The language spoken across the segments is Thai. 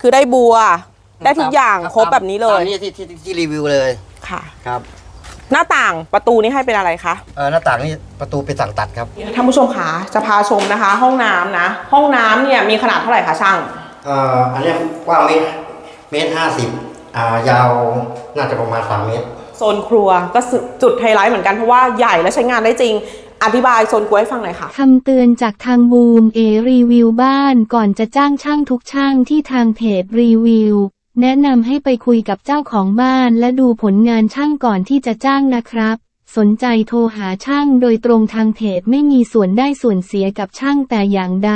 คือได้บัว ได้ทุกอย่างครบแบบนี้เลยตามนี้ที่ที่ที่รีวิวเลยค่ะ ครับ หน้าต่างประตูนี่ให้เป็นอะไรคะเอ่อหน้าต่างนี่ประตูเป็นสั่งตัดครับท่านผู้ชมคะจะพาชมนะคะ ห้องน้ำนะ ห้องน้ำเนี่ยมีขนาดเท่าไหร่คะช่างเอ่ออันเนี้ยกว้างเมตรเมตรห้าสิบอ่ายาวน่าจะประมาณสามเมตร โซนครัวก็สุดจุดไฮไลท์เหมือนกันเพราะว่าใหญ่และใช้งานได้จริง อธิบายโซนครัวให้ฟังหน่อยค่ะ คำเตือนจากทางบูมเอรีวิวบ้านก่อนจะจ้างช่างทุกช่างที่ทางเพจรีวิว แนะนำให้ไปคุยกับเจ้าของบ้านและดูผลงานช่างก่อนที่จะจ้างนะครับ สนใจโทรหาช่างโดยตรงทางเพจไม่มีส่วนได้ส่วนเสียกับช่างแต่อย่างใด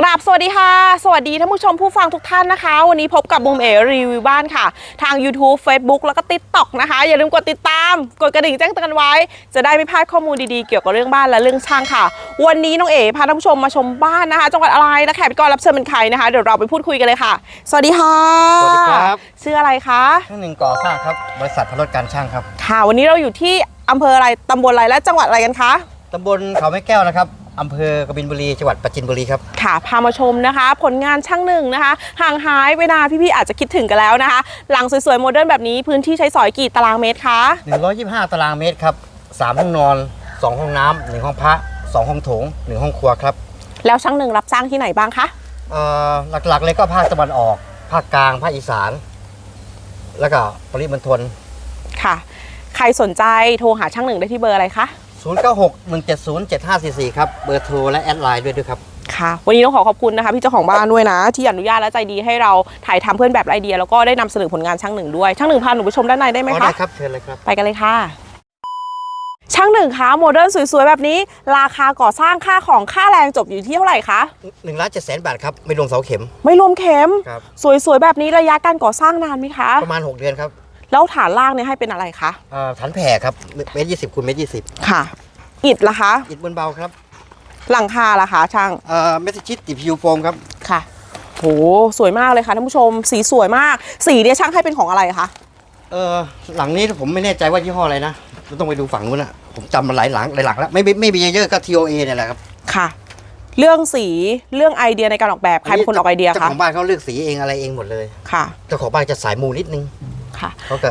กราบสวัสดีค่ะ สวัสดีท่านผู้ชมผู้ฟังทุกท่านนะคะ วันนี้พบกับบุมเอรีวิวบ้านค่ะ ทาง YouTube Facebook แล้วก็ TikTok นะคะ อย่าลืมกดติดตาม กดกระดิ่งแจ้งเตือนไว้ จะได้ไม่พลาดข้อมูลดีๆ เกี่ยวกับเรื่องบ้านและเรื่องช่างค่ะ วันนี้น้องเอ๋พาท่านผู้ชมมาชมบ้านนะคะ จังหวัดอะไรและแขกพิกรรับเชิญเป็นใครนะคะ เดี๋ยวเราไปพูดคุยกันเลยค่ะ สวัสดีค่ะสวัสดีครับ ชื่ออะไรคะช่างหนึ่งก่อสร้างครับ บริษัทพลดการช่างครับ ค่ะ วันนี้เราอยู่ที่อำเภออะไรตำบลอะไรและจังหวัดอะไรกันคะตำบลเขาไม้แก้วนะครับ อำเภอกบินบุรีจังหวัดปราจินบุรีครับค่ะพามาชมนะคะ ผลงานช่างหนึ่งนะคะ ห่างหายไปนานพี่ๆอาจจะคิดถึงกันแล้วนะคะ หลังสวยๆโมเดิร์นแบบนี้พื้นที่ใช้สอยกี่ตารางเมตรคะ125 ตารางเมตรครับ3ห้องนอน2ห้องน้ำหนึ่งห้องพระ2ห้องโถง1ห้องครัวครับแล้วช่างหนึ่งรับจ้างที่ไหนบ้างคะเอ่อหลักๆเลยก็ภาคตะวันออก ภาคกลางภาคอีสาน แล้วก็ปริมณฑลค่ะ ใครสนใจโทรหาช่างหนึ่งได้ที่เบอร์อะไรคะ 096 170 7544 ครับ เบอร์โทรและแอดไลน์ด้วยด้วยครับ ค่ะ วันนี้ต้องขอขอบคุณนะคะพี่เจ้าของบ้านด้วยนะ ที่อนุญาตและใจดีให้เราถ่ายทำเพื่อนแบบไอเดีย แล้วก็ได้นำเสนอผลงานช่างหนึ่งด้วย ช่างหนึ่งพาหนูไปชมด้านในได้ไหมอ๋อคะ ได้ครับ เชิญเลยครับ ไปกันเลยค่ะ ช่างหนึ่งคะโมเดิร์นสวยๆ แบบนี้ ราคาก่อสร้างค่าของค่าแรงจบอยู่ที่เท่าไหร่คะ 1ล้าน7แสนบาทครับ ไม่รวมเสาเข็ม ไม่รวมเข็ม ครับ สวยๆ แบบนี้ระยะการก่อสร้างนานไหมคะ ประมาณ 6 เดือนครับ แล้วฐานล่างเนี่ยให้เป็นอะไรคะเอ่อฐานแผ่ครับเมตรยี่สิบคูณเมตรยี่สิบค่ะ อิฐล่ะคะ อิฐบนเบาครับ หลังคาล่ะคะช่างเอ่อเมทัลชิดติดพิวโฟมครับค่ะโหสวยมากเลยค่ะท่านผู้ชม สีสวยมาก สีเนี่ยช่างให้เป็นของอะไรคะเออหลังนี้ผมไม่แน่ใจว่ายี่ห้ออะไรนะเราต้องไปดูฝั่งนู้นนะผมจำมาหลายหลังหลายหลังแล้วไม่ไม่ไม่มีเยอะๆก็ TOA เนี่ยแหละครับค่ะ เรื่องสีเรื่องไอเดียในการออกแบบใครเป็นคนออกไอเดียเจ้าคะของบ้านเขาเลือกสีเองอะไรเองหมดเลยค่ะเจ้าของบ้านจะสายมูนิดนึง ค่ะเขาก็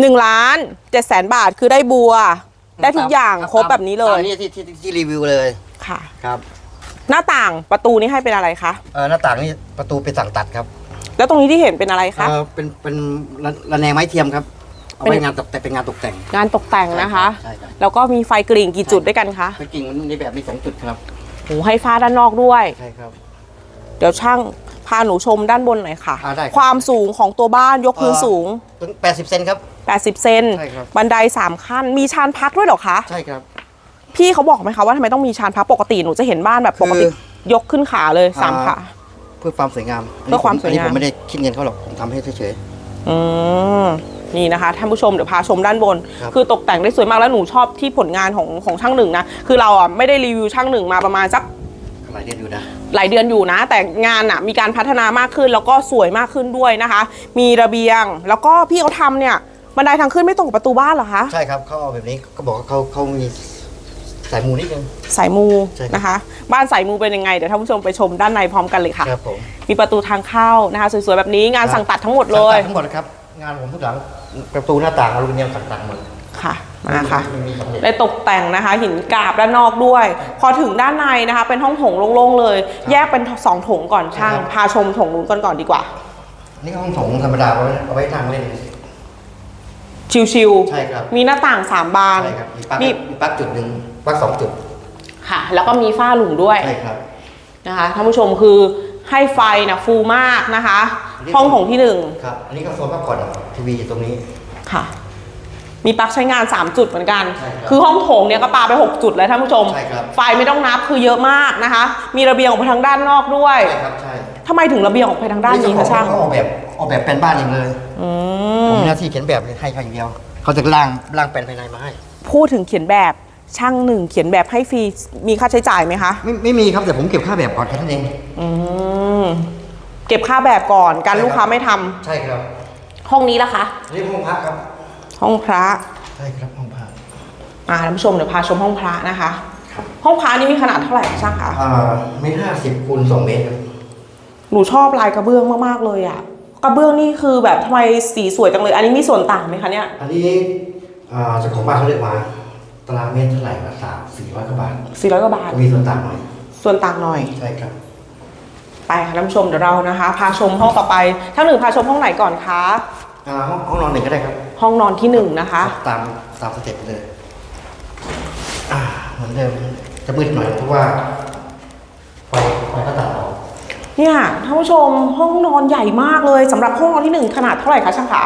หนึ่งล้านเจ็ดแสนบาทคือได้บัว ได้ทุกอย่างครบแบบนี้เลยตามนี้ที่ที่ที่รีวิวเลยค่ะ ครับหน้าต่างประตูนี่ให้เป็นอะไรคะเออหน้าต่างนี่ประตูเป็นสั่งตัดครับแล้วตรงนี้ที่เห็นเป็นอะไรคะ เออเป็นเป็นระระแนงไม้เทียมครับเอาเป็ไว้น งานตกแต่งเป็นงานตกแต่ง งานตกแต่งนะคะ ใช่ครับ แล้วก็มีไฟกริ่งกี่จุดด้วยกันคะไปกิ่งมันในแบบมีสองจุดครับโหให้ฟ้าด้านนอกด้วย ใช่ครับ เดี๋ยวช่าง พาหนูชมด้านบนหน่อยค่ะ อ่าได้ครับ ความสูงของตัวบ้านยกพื้นสูง ถึง 80 เซนครับ 80 เซนใช่ครับ บันได 3 ขั้น มีชานพักด้วยเหรอคะ ใช่ครับ พี่เขาบอกไหมคะว่าทำไมต้องมีชานพักปกติหนูจะเห็นบ้านแบบปกติคือยกขึ้นขาเลยสามอ่า ขา เพื่อความสวยงามเพื่อความสวยงาม อันนี้ผมไม่ได้คิดเงินเขาหรอก ผมทำให้เฉย อืมนี่นะคะท่านผู้ชมเดี๋ยวพาชมด้านบน ครับคือตกแต่งได้สวยมากแล้วหนูชอบที่ผลงานของของช่างหนึ่งนะ คือเราอะไม่ได้รีวิวช่างหนึ่งมาประมาณสักๆ หลายเดือนอยู่นะหลายเดือนอยู่นะ แต่งานอะมีการพัฒนามากขึ้นแล้วก็สวยมากขึ้นด้วยนะคะ มีระเบียงแล้วก็พี่เขาทำเนี่ยบันไดทางขึ้นไม่ตรงกับประตูบ้านเหรอคะใช่ครับเขาเอาแบบนี้ก็บอกว่าเขาเขามีสายมูนิดนึง สายมูใช่ครับ นะคะ บ้านสายมูเป็นยังไงเดี๋ยวท่านผู้ชมไปชมด้านในพร้อมกันเลยค่ะ ครับผม มีประตูทางเข้านะคะ สวยๆแบบนี้งานครับสั่งตัดทั้งหมดเลยสั่งตัดทั้งหมดนะครับ งานผมทุกหลังประตูหน้าต่างอลูมิเนียมสั่งตัดหมดค่ะ มาค่ะไม่มีสำเร็จได้ตกแต่งนะคะหินกราบด้านนอกด้วย พอถึงด้านในนะคะ เป็นห้องโถงโล่งๆเลย แยกเป็นสองโถงก่อนช่างครับพาชมโถงนู้นก่อนก่อนดีกว่า นี่ก็ห้องโถงธรรมดาเอาไว้เอาไว้นั่งเล่น ชิวใช่ครับๆมีหน้าต่างสามบานใช่ครับมีปลั๊กมีมีปลั๊กจุดหนึ่งปลั๊กสองจุด ค่ะ แล้วก็มีฝ้าหลุมด้วย ใช่ครับ นะคะท่านผู้ชมคือให้ไฟนะฟูมากนะคะ ห้องโถงที่หนึ่งครับ อันนี้ก็โซนพักผ่อนทีวีอยู่ตรงนี้ ค่ะ มีปลั๊กใช้งาน 3 จุดเหมือนกัน ใช่ครับคือห้องโถงเนี่ยก็ปาไป 6 จุดเลยท่านผู้ชม ใช่ครับ ไฟไม่ต้องนับคือเยอะมากนะคะ มีระเบียงออกไปทางด้านนอกด้วยใช่ครับใช่ทำไมถึงระเบียงออกไปทางด้านนี้คะช่าง เขออกแบบออกแบบแปลนบ้านเองเลยอืผมม มีหน้าที่เขียนแบบให้เขาอย่างเดียว เขาจะร่างร่างแปลนภายในมาให้ พูดถึงเขียนแบบช่างหนึ่งเขียนแบบให้ฟรีมีค่าใช้จ่ายไหมคะ ไม่ไม่มีครับแต่ผมเก็บค่าแบบก่อนแค่นั้นเองอืม เก็บค่าแบบก่อนการใช่ครับลูกค้าไม่ทำใช่ครับห้องนี้ละคะอันนี่ห้องพระครับ ห้องพระใช่ครับห้องพระอ่าท่านผู้ชมเดี๋ยวพาชมห้องพระนะคะห้องพระนี่มีขนาดเท่าไหร่คะช่างคะอ่าเมตรห้าสิบคูณสองเมตรครับหนูชอบลายกระเบื้องมากๆเลยอะกระเบื้องนี่คือแบบทำไมสีสวยจังเลย อันนี้มีส่วนต่างไหมคะเนี่ยอันนี้อ่าเจ้าของบ้านเขาเรียกมาตารางเมตรเท่าไหร่ละสามสี่ร้อยกว่าบาท400กว่าบาท ก็มีส่วนต่างหน่อยส่วนต่างหน่อย ใช่ครับ ไปค่ะท่านผู้ชมเดี๋ยวเรานะคะ พาชมห้องต่อไปท่านหนึ่งพาชมห้องไหนก่อนคะ อ่าห้องห้องนอนหนึ่งก็ได้ครับ ห้องนอนที่หนึ่งนะคะ ตามตามสเต็ปเลยอ่าเหมือนเดิมจะมืดหน่อยเพราะว่าไฟไฟก็ตัดออกเนี่ยท่านผู้ชมห้องนอนใหญ่มากเลยสำหรับห้องนอนที่หนึ่งขนาดเท่าไหร่คะช่างขา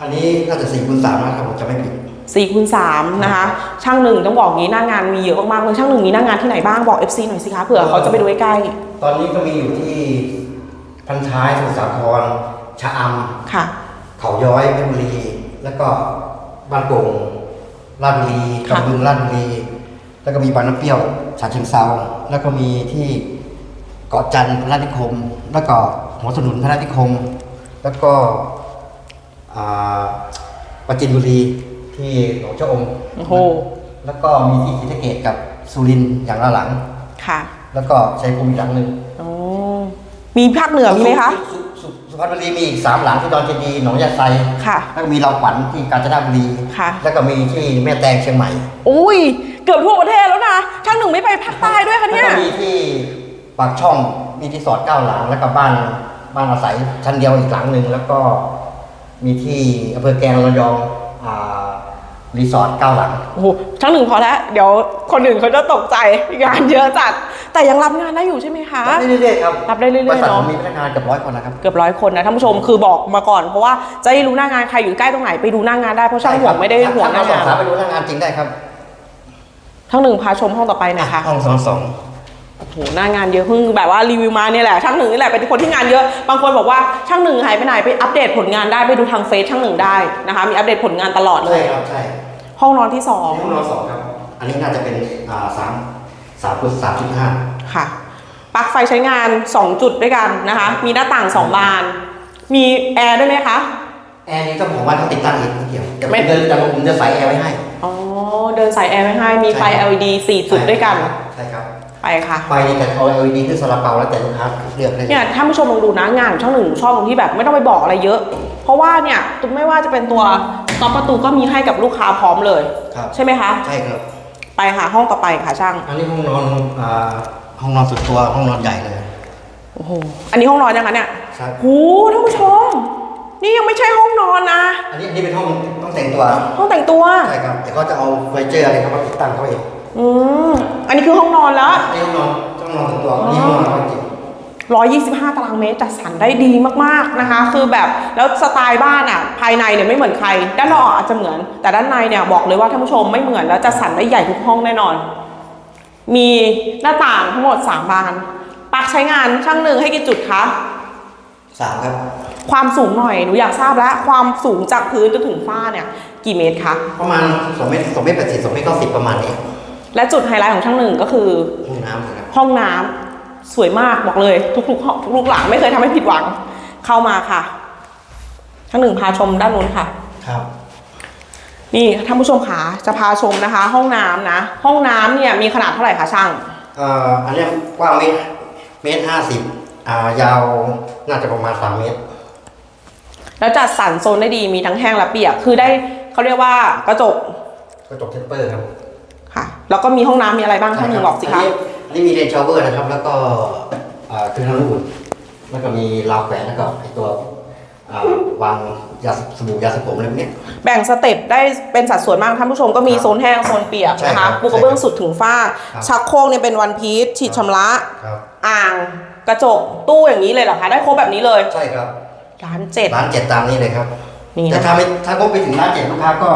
อันนี้น่าจะสี่คูณสามนะครับผมจะไม่ผิดสี่คูณสามนะคะ ช่างหนึ่งต้องบอกงี้หน้างานมีเยอะมากๆเลยช่างหนึ่งมีหน้างานที่ไหนบ้างบอก FC หน่อยสิคะเผื่อเขาจะไปดูใกล้ตอนนี้ก็มีอยู่ที่พันท้ายสมุทรสาครชะอๆค่ะำเขาย้อยเพชรบุรี แล้วก็บ้านโป่งราชบุรีค่ะกำบึงราชบุรีแล้วก็มีบางน้ำเปรี้ยวฉะเชิงเซาแล้วก็มีที่เกาะจันทร์พระราชนิคม แล้วก็หัวสนุนพระราชนิคม แล้วก็อ่าปราจินบุรีที่หนองเจ้าอมโอ้โหแล้วก็มีที่ศรีสะเกดกับสุรินทร์อย่างละหลัง ค่ะ แล้วก็ชัยภูมิอีกหลังหนึ่งโอ้มีภาคเหนือมีไหมคะ สุสุสุ พรรณบุรีมีอีกสามหลังที่ดอนเจดีย์หนองยาไซค่ะแล้วก็มีเราขวัญที่กาญจนบุรีค่ะ แล้วก็มีที่แม่แตงเชียงใหม่อุ้ยเกือบทั่วประเทศแล้วนะช่างหนึ่งไม่ไปภาคใต้ด้วยคะแล้วเนี่ยก็มีที่ปากช่องมีที่สอดเก้าหลังแล้วก็บ้านบ้านอาศัยชั้นเดียวอีกหลังหนึ่งแล้วก็มีที่อำเภอแกลงระยองอ่า รีสอร์ทเก้าหลังโอ้โหช่างหนึ่งพอแล้ว เดี๋ยวคนอื่นเขาจะตกใจงานเยอะจัด แต่ยังรับงานได้อยู่ใช่ไหมคะ รับได้เรื่อยๆครับรับได้เรื่อยๆบริษัทเนอะผมมีพนักงานเกือบร้อยคนนะครับ เกือบร้อยคนนะท่านผู้ชมคือบอกมาก่อนเพราะว่าจะได้รู้หน้างานใครอยู่ใกล้ตรงไหนไปดูหน้างานได้เพราะช่างห่วงไม่ได้ห่วงหน้าสอบงานถามไปดูหน้างานจริงได้ครับช่างหนึ่งพาชมห้องต่อไปหน่อยค่ะ ห้องสองสอง โอ้โหหน้างานเยอะเพิ่งแบบว่ารีวิวมาเนี่ยแหละช่างหนึ่งนี่แหละเป็นคนที่งานเยอะบางคนบอกว่าช่างหนึ่งหายไปไหนไปอัปเดตผลงานได้ไปดูทางเฟซช่างหนึ่งได้นะคะ มีอัปเดตผลงานตลอดเลใช่ย ครับใช่ห้องนอนที่สองห้องนอนสองครับ อันนี้น่าจะเป็นอ่าสามสามคูณสามจุดห้าค่ะปลั๊กไฟใช้งาน 2 จุดด้วยกันนะคะ มีหน้าต่าง 2 บาน มีแอร์ด้วยไหมคะ แอร์นี้เจ้าของบ้านเขาติดตั้งเองไม่เกี่ยวแต่ไม่ผมเดินแต่ผมจะใส่แอร์ไว้ให้ อ๋อ เดินสายแอร์ไว้ให้มีไฟ ใช่ครับ LED 4 จุดด้วยกัน ใช่ครับ ไปค่ะไฟนี่แต่เอา LED ขึ้นสลับเปาแล้วแต่ลูกค้าเลือกเลยเนี่ยท่านผู้ชมลองดูนะงานของช่างหนึ่งหนูชอบตรงที่แบบไม่ต้องไปบอกอะไรเยอะ เพราะว่าเนี่ยไม่ว่าจะเป็นตัวน็อตประตูก็มีให้กับลูกค้าพร้อมเลย ครับใช่ไหมคะ ใช่ครับไปค่ะห้องต่อไปค่ะช่าง อันนี้ห้องนอนอ่าห้องนอนสุดตัวห้องนอนใหญ่เลย โอ้โห อันนี้ห้องนอนยังคะเนี่ยครับโหท่านผู้ชม นี่ยังไม่ใช่ห้องนอนนะ อันนี้อันนี้เป็นห้องต้องแต่งตัวห้องแต่งตัว ใช่ครับเดี๋ยวเขาจะเอาเฟอร์นิเจอร์อะไรเข้ามาติดตั้งเขาเอง อืมอันนี้คือห้องนอนแล้วอันนี้ห้องนอนห้องนอนส่วนตัวอันนี้ห้องนอนจริง125 ตารางเมตรจัดสรรได้ดีมากๆนะคะ คือแบบแล้วสไตล์บ้านอะภายในเนี่ยไม่เหมือนใคร ด้านนอกอาจจะเหมือน แต่ด้านในเนี่ยบอกเลยว่าท่านผู้ชมไม่เหมือนแล้วจัดสรรได้ใหญ่ทุกห้องแน่นอน มีหน้าต่างทั้งหมด 3 บานปลั๊กใช้งานช่างหนึ่งให้กี่จุดคะสามครับ ความสูงหน่อยหนูอยากทราบแล้ว ความสูงจากพื้นจนถึงฝ้าเนี่ย กี่เมตรคะประมาณสองเมตรสองเมตรแปดสิบสองเมตรเก้าสิบประมาณนี้ และจุดไฮไลท์ของช่างหนึ่งก็คือห้องน้ำนะครับห้องน้ำสวยมากบอกเลย ทุกๆห้องทุกๆหลังไม่เคยทำให้ผิดหวังเข้ามาค่ะ ช่างหนึ่งพาชมด้านนู้นค่ะ ครับนี่ท่านผู้ชมขาจะพาชมนะคะ ห้องน้ำนะ ห้องน้ำเนี่ยมีขนาดเท่าไหร่คะช่าง เอ่ออันเนี้ยกว้างเมตรเมตรห้าสิบอ่ายาวน่าจะประมาณสามเมตร แล้วจัดสรรโซนได้ดีมีทั้งแห้งและเปียก คือได้เขาเรียกว่ากระจกกระจกเทมเปอร์ครับ ค่ะ แล้วก็มีห้องน้ำมีอะไรบ้างท่านหนึ่งบอกสิอัคะนี้อันนี้มีเลนชาวเวอร์นะครับ แล้วก็อ่าเครื่องทำน้ำอุ่นแล้วก็มีราวแขวนแล้วก็ไอตัวอ่าวางยาสบู่ยาสระผมอะไรพวกเนี้ยแบ่งสเต็ปได้เป็นสัดส่วนมากท่านผู้ชมก็มีโซนแห้งโซนเปียกใช่นะครัคะบปูกระเบื้องสุดถึงฝ้าครับชักโครกเนี่ยเป็นวันพีชฉีดชำระครับอ่างกระจกตู้อย่างนี้เลยเหรอคะได้ครบแบบนี้เลยใช่ครับร้านเจ็ดร้านเจ็ดตามนี้เลยครับนี่แต่นะถ้าคะไม่ถ้างบไปถึงร้านเจ็ดลูกค้าก็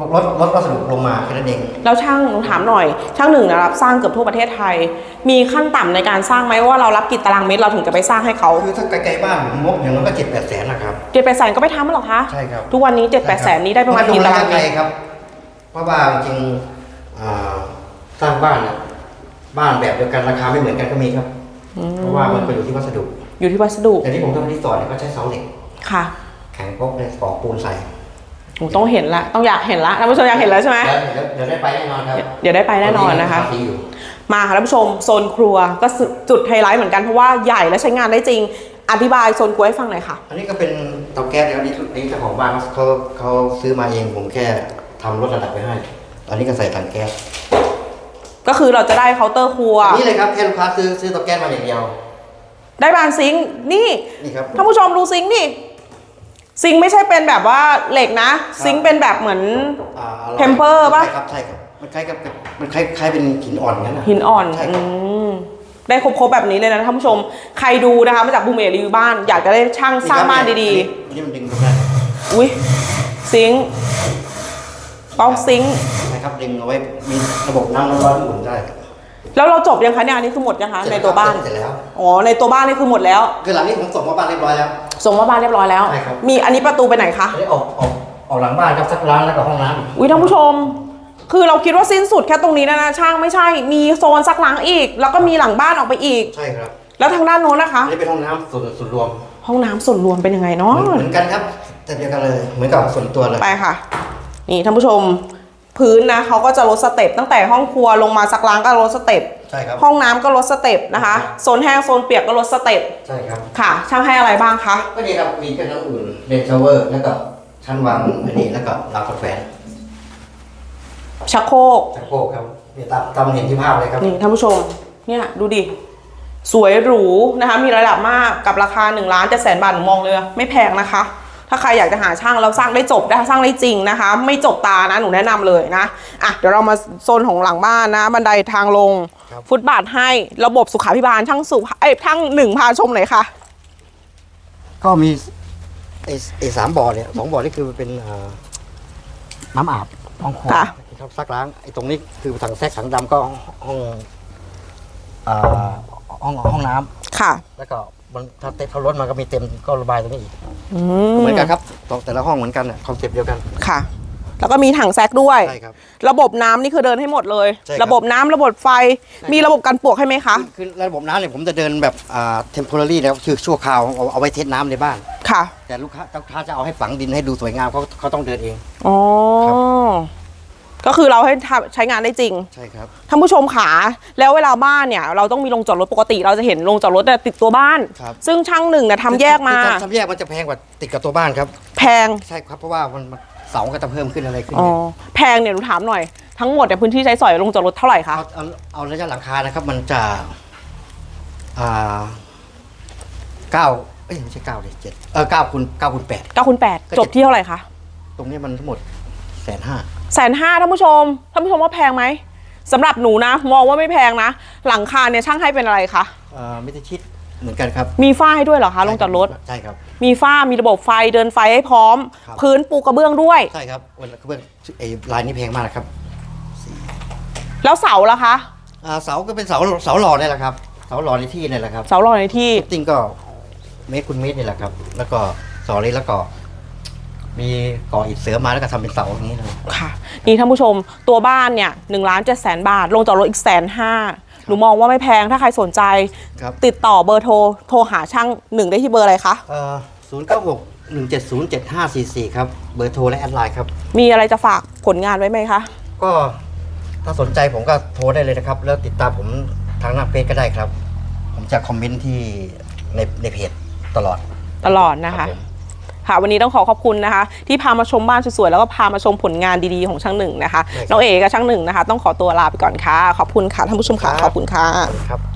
ลดลดวัสดุลงมาแค่นั้นเอง แล้วช่างหนูถามหน่อย ช่างหนึ่งนะรับสร้างเกือบทั่วประเทศไทย มีขั้นต่ำในการสร้างไหมว่าเรารับกี่ตารางเมตรเราถึงจะไปสร้างให้เขาคือถ้าไกลๆบ้านผมงบอย่างนั้นก็เจ็ดแปดแสนนะครับเจ็ดแปดแสนก็ไปทำมันหรอคะใช่ครับทุกวันนี้เจ็ดแปดแสนนี้ได้ประมาณกี่ตารางเมไกลตรครับ เพราะว่าจริงๆอ่าสร้างบ้านเนี่ยบ้านแบบเดียวกันราคาไม่เหมือนกันก็มีครับเพราะว่ามันก็อยู่ที่วัสดุ อยู่ที่วัสดุแต่ที่ผมทำที่สอนเนี่ยก็ใช้เสาเหล็กค่ะ แข็งป๊กเลยปอกปูนใส่ หนูต้องเห็นละ ต้องอยากเห็นละท่านผู้ชมอยากเห็นแล้วใช่ไหมเดี๋ยวเดี๋ยวเดี๋ยวได้ไปแน่นอนครับ เดี๋ยวได้ไปแน่นอนนะคะตมีอยู่มาค่ะท่านผู้ชมโซนครัวก็สุดจุดไฮไลท์เหมือนกันเพราะว่าใหญ่และใช้งานได้จริง อธิบายโซนครัวให้ฟังหน่อยค่ะ อันนี้ก็เป็นเตาแก๊สนะครับนี่นี่เจ้าของบ้านเขาเขาเขาซื้อมาเองผมแค่ทำลดระดับไปให้ตอนนี้ก็ใส่ถังแก๊ส ก็คือเราจะได้เคาน์เตอร์ครัว นี่เลยครับแค่ลูกค้าซื้อซื้อเตาแก๊สมาอย่างเดียว ได้บานซิงค์นี่นี่ครับท่านผู้ชมดูซิงค์นี่ ซิงค์ไม่ใช่เป็นแบบว่าเหล็กนะ ซิงค์เป็นแบบเหมือน อ่าอร่อย Temper ปะ ใช่ครับใช่ครับ มันคล้ายกับมันคล้ายคล้ายเป็นหินอ่อนงั้นนะหินอ่อนใช่คอืรับมได้ครบๆแบบนี้เลยนะท่านผู้ชม ใครดูนะคะมาจากบูมเอรีวิวบ้าน อยากจะได้ช่างสร้างบ้านดีๆนี่มันดึงตรงนั้นๆอุ้ยซิงค์ป้องซิงค์นะครับดึงเอาไว้ มีระบบน้ำร้อนๆหมุนได้แล้วเราจบยังคะเนี่ยอันนี้คือหมดยังคะในตัวบ้านเสร็จแล้ว อ๋อในตัวบ้านนี่คือหมดแล้ว คือหลังนี้ผมส่งมาบ้านเรียบร้อยแล้ว ส่งมาบ้านเรียบร้อยแล้ว ใช่ครับ มีอันนี้ประตูไปไหนคะอันนี้ออกออกออกหลังบ้านครับสักร้านแล้วก็ห้องน้ำอุ้ยท่านผู้ชม คือเราคิดว่าสิ้นสุดแค่ตรงนี้นะนะช่างไม่ใช่ มีโซนซักล้างอีก แล้วก็มีหลังบ้านออกไปอีก ใช่ครับแล้วทางด้านโน้นนะคะ อันนี้เป็นห้องน้ำส่วนส่วนรวมห้องน้ำส่วนรวมเป็นยังไงเนาะ เหมือนเหมือนกันครับ แต่เดียวกันเลย เหมือนกับส่วนตัวเลย ไปค่ะ นี่ท่านผู้ชม พื้นนะเขาก็จะลดสเต็ปตั้งแต่ห้องครัวลงมาซักล้างก็ลดสเต็ป ใช่ครับ ห้องน้ำก็ลดสเต็ปนะคะโซนแห้งโซนเปียกก็ลดสเต็ปใช่ครับ ค่ะ ช่างให้อะไรบ้างคะ ก็นี่ครับมีเครื่องน้ำอุ่นเรนชาวเวอร์แล้วก็ชั้นวางอันนี้แล้วก็ราวกาแฟชักโครกชักโครกครับนี่ตามตามเห็นที่ภาพเลยครับ นี่ท่านผู้ชม เนี่ยดูดิ สวยหรูนะคะ มีระดับมากกับราคา1ล้านเจ็ดแสนบาทหนูมองเลย ไม่แพงนะคะ ถ้าใครอยากจะหาช่างแล้วสร้างได้จบได้สร้างได้จริงนะคะ ไม่จบตานะหนูแนะนำเลยนะอะเดี๋ยวเรามาโซนของหลังบ้านนะ บันไดทางลงครับฟุตบาทให้ระบบสุขาภิบาลช่างสุเอ้ยช่างหนึ่งพาชมหน่อยค่ะ ก็มีไอ้ไอ้สามบ่อเนี่ยสองบ่อนี่คือเป็นเอ่อน้ำอาบห้องครัวค่ะที่เขาซักล้างไอ้ตรงนี้คือถังแซกถังดำก็ห้องห้องเอ่อห้องห้องน้ำค่ะ แล้วก็ มันถ้าเต็มเขารถมันก็มีเต็มก็ระบายตรงนี้อีกอืเหมือนกันครับแต่ละห้องเหมือนกันคอนเซปต์เดียวกันค่ะ แล้วก็มีถังแซกด้วย ใช่ครับ ระบบน้ำนี่คือเดินให้หมดเลย ใช่ครับ ระบบน้ำระบบไฟ มีระบบกันปลวกให้ไหมคะ คือระบบน้ำเนี่ยผมจะเดินแบบอ่า temporary นะครับคือชั่วคราวเอาเอาไว้เทสน้ำในบ้าน ค่ะ แต่ลูกค้าลูกค้าจะเอาให้ฝังดินให้ดูสวยงามเขาเขาต้องเดินเอง อ๋อครับ ก็คือเราให้ทำใช้งานได้จริง ใช่ครับ ท่านผู้ชมขาแล้วเวลาบ้านเนี่ย เราต้องมีโรงจอดรถปกติ เราจะเห็นโรงจอดรถแต่ติดตัวบ้าน ครับ ซึ่งช่างหนึ่งเนี่ยทำแยกมาทำแยกมันจะแพงกว่าติดกับตัวบ้านครับ แพงใช่ครับ เพราะว่ามันมันเสาก็จะเพิ่มขึ้นอะไรขึ้นอ๋อเนี่ยแพงเนี่ยหนูถามหน่อย ทั้งหมดเนี่ยพื้นที่ใช้สอยโรงจอดรถเท่าไหร่คะเอาเอาเอาระยะหลังคานะครับ มันจะ อ่าเก้าเอ้ยไม่ใช่เก้าเลยเจ็ดเออเก้าคูณเก้าคูณแปด 9คูณก็8เจ็ดจบที่เท่าไหร่คะ ตรงนี้มันทั้งหมดแสนห้า แสนห้าท่านผู้ชม ท่านผู้ชมว่าแพงไหมสำหรับหนูนะ มองว่าไม่แพงนะ หลังคาเนี่ยช่างให้เป็นอะไรคะเอ่อไม่ได้ชิดเหมือนกันครับมีฝ้าให้ด้วยเหรอคะโรงจอดรถ ใช่ครับ มีฝ้ามีระบบไฟเดินไฟให้พร้อม ครับ พื้นปูกระเบื้องด้วย ใช่ครับวันเพื่อนไอ้ลายนี้แพงมากนะครับแล้วเสาล่ะคะ อ่าเสาก็เป็นเสาเสาหล่อนี่แหละครับเสาหล่อในที่นี่แหละครับเสาหล่อในที่ฟิตติ้งก็เมตรคูณเมตรนี่แหละครับ แล้วก็เสาเล็กแล้วก็ มีก่ออิฐเสริมมาแล้วก็ทำเป็นเสาอย่างนี้เลย ค่ะ นี่ท่านผู้ชมตัวบ้านเนี่ยหนึ่งล้านเจ็ดแสนบาท ลงจอดรถอีกแสนห้าหนูมองว่าไม่แพงถ้าใครสนใจ ครับ ติดต่อเบอร์โทร โทรหาช่างหนึ่งได้ที่เบอร์อะไรคะเอ่อศูนย์เก้าหกหนึ่งเจ็ดศูนย์เจ็ดห้าสี่สี่ครับ เบอร์โทรและแอดไลน์ครับ มีอะไรจะฝากผลงานไว้ไหมคะ ก็ถ้าสนใจผมก็โทรได้เลยนะครับ แล้วติดตามผมทางหน้าเฟซก็ได้ครับ ผมจะคอมเมนต์ที่ในในเพจตลอด ตลอดนะคะรับผม ค่ะวันนี้ต้องขอขอบคุณนะคะ ที่พามาชมบ้านสวยๆแล้วก็พามาชมผลงานดีๆของช่างหนึ่งนะคะได้ครับน้องเอ๋กับช่างหนึ่งนะคะ ต้องขอตัวลาไปก่อนค่ะ ขอบคุณค่ะท่านผู้ชมค่ะครับขอบคุณค่ะ ครับ